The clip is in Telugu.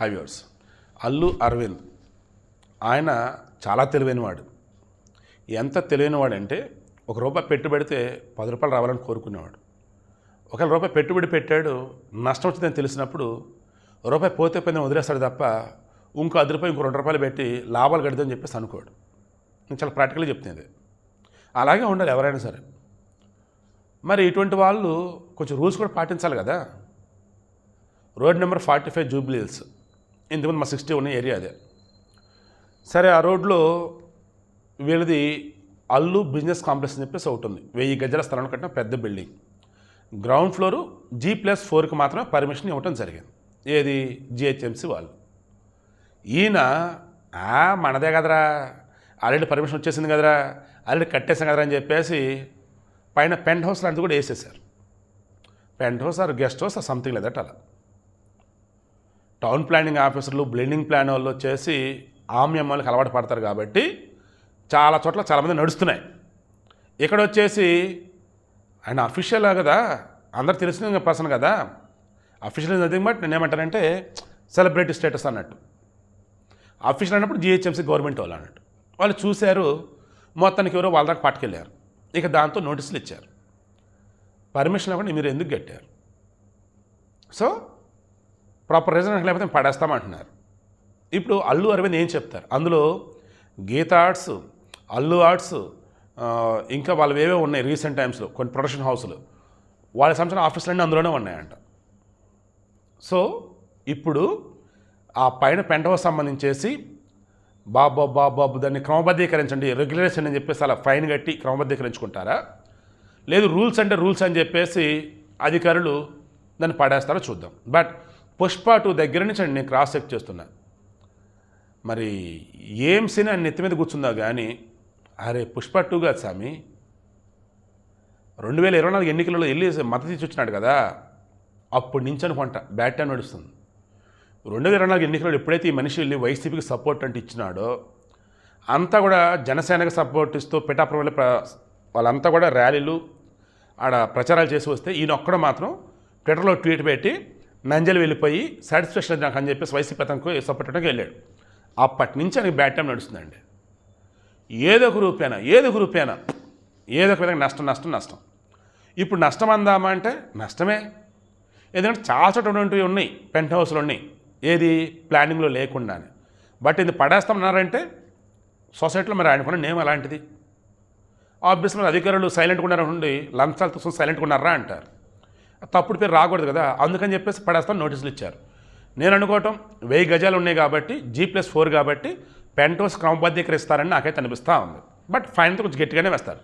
హైవ్యూర్స్ అల్లు అరవింద్ ఆయన చాలా తెలివైనవాడు. ఎంత తెలివైనవాడంటే ఒక రూపాయి పెట్టుబడితే పది రూపాయలు రావాలని కోరుకునేవాడు. ఒకవేళ రూపాయి పెట్టుబడి పెట్టాడు నష్టం వచ్చిందని తెలిసినప్పుడు రూపాయి పోతే పోయిన వదిలేస్తాడు తప్ప ఇంకో అది రూపాయి ఇంకో రెండు రూపాయలు పెట్టి లాభాలు గడిదని చెప్పేసి అనుకోడు. నేను చాలా ప్రాక్టికల్గా చెప్తుంది అలాగే ఉండాలి ఎవరైనా సరే. మరి ఇటువంటి వాళ్ళు కొంచెం రూల్స్ కూడా పాటించాలి కదా. Road number forty five Jubilee ఇంతకుముందు మా సిక్స్టీ ఉన్న ఏరియా అదే. సరే ఆ రోడ్లో వీళ్ళది అల్లు బిజినెస్ కాంప్లెక్స్ అని చెప్పేసి ఒకటి ఉంది. వెయ్యి గజల స్థలంలో కట్టిన పెద్ద building. Ground floor G plus ఫోర్కి మాత్రమే పర్మిషన్ ఇవ్వటం జరిగింది. ఏది? జిహెచ్ఎంసీ వాళ్ళు. ఈయన మనదే కదరా. ఆల్రెడీ పర్మిషన్ వచ్చేసింది కదరా. ఆల్రెడీ కట్టేసాం కదరా అని చెప్పేసి పైన పెంట్ హౌస్ లాంటిది కూడా వేసేసారు pent house or guest house something లేదట అలా. టౌన్ ప్లానింగ్ ఆఫీసర్లు బ్లెండింగ్ ప్లాన్ వాళ్ళు వచ్చేసి ఆమ్యం వాళ్ళకి అలవాటు పడతారు కాబట్టి చాలా చోట్ల చాలామంది నడుస్తున్నాయి. ఇక్కడ వచ్చేసి ఆయన అఫీషియల్ కదా అందరు తెలిసిన పర్సన్ కదా. అఫీషియల్ నథింగ్ బట్ నేను ఏమంటానంటే సెలబ్రిటీ స్టేటస్ అన్నట్టు. అఫీషియల్ అన్నప్పుడు జిహెచ్ఎంసీ గవర్నమెంట్ వాళ్ళు అన్నట్టు. వాళ్ళు చూశారు మొత్తానికి ఎవరో వాళ్ళ దాకా పట్టుకెళ్ళారు. ఇక దాంతో నోటీసులు ఇచ్చారు. పర్మిషన్ లేకుండా మీరు ఎందుకు కట్టారు? సో ప్రాపర్ రీజన్ లేకపోతే పడేస్తామంటున్నారు. ఇప్పుడు అల్లు అరవింద్ ఏం చెప్తారు? అందులో గీత ఆర్ట్స్ అల్లు ఆర్ట్స్ ఇంకా వాళ్ళు ఏవే ఉన్నాయి రీసెంట్ టైమ్స్లో కొన్ని ప్రొడక్షన్ హౌస్లు. వాళ్ళ సంబంధించిన ఆఫీసులన్నీ అందులోనే ఉన్నాయంట. సో ఇప్పుడు ఆ పైన పెంట హౌస్ సంబంధించేసి బాబు బాబు బాబు దాన్ని క్రమబద్ధీకరించండి రెగ్యులేషన్ అని చెప్పేసి అలా ఫైన్ కట్టి క్రమబద్ధీకరించుకుంటారా? లేదు రూల్స్ అంటే రూల్స్ అని చెప్పేసి అధికారులు దాన్ని పడేస్తారో చూద్దాం. బట్ పుష్ప టూ దగ్గర నుంచి నేను క్రాస్ చెక్ చేస్తున్నా. మరి ఏం సినిమా నెత్తి మీద కూర్చుందా కానీ అరే పుష్ప టూ కాదు స్వామి రెండు వేల ఇరవై నాలుగు ఎన్నికలలో వెళ్ళి మద్దతు ఇచ్చి వచ్చినాడు కదా. అప్పటి నుంచి అనుకుంటా బ్యాట్ టైం నడుస్తుంది. రెండు వేల ఇరవై నాలుగు ఎన్నికలలో ఎప్పుడైతే ఈ మనిషి వెళ్ళి వైసీపీకి సపోర్ట్ అంటే ఇచ్చినాడో అంతా కూడా జనసేనకు సపోర్ట్ ఇస్తూ పిఠాపురంలో వాళ్ళంతా కూడా ర్యాలీలు ఆడ ప్రచారాలు చేసి వస్తే ఈయన ఒక్కడ మాత్రం ట్విట్టర్లో ట్వీట్ పెట్టి నంజలు వెళ్ళిపోయి సాటిస్ఫాక్షన్ నాకు అని చెప్పేసి వైసీపీ అతనికి సపోర్ట్ వెళ్ళాడు. అప్పటి నుంచి ఆయనకి బ్యాట్ టైం నడుస్తుందండి. ఏదో ఒక రూపేనా ఏదో ఒక రూపేనా ఏదో ఒక విధంగా నష్టం నష్టం నష్టం. ఇప్పుడు నష్టం అందామా అంటే నష్టమే. ఎందుకంటే చాలా చోట్ల ఉన్నటువంటివి ఉన్నాయి పెంట్ హౌస్లు ఉన్నాయి. ఏది ప్లానింగ్లో లేకుండానే. బట్ ఇది పడేస్తామన్నారంటే సొసైటీలో మరి ఆయనకున్న నేమ్ అలాంటిది. ఆబ్వియస్లీ అధికారులు సైలెంట్గా ఉన్నారండి లంచాలు తీసుకుని సైలెంట్గా ఉన్నారా అంటారు. తప్పుడు పేరు రాకూడదు కదా. అందుకని చెప్పేసి పడేస్తాను నోటీసులు ఇచ్చారు. నేను అనుకోవటం వెయ్యి గజాలు ఉన్నాయి కాబట్టి జీ ప్లస్ ఫోర్ కాబట్టి పెంటోస్ క్రమబద్ధీకరిస్తారని నాకైతే అనిపిస్తూ ఉంది. బట్ ఫైన్ కొంచెం గట్టిగానే వేస్తారు.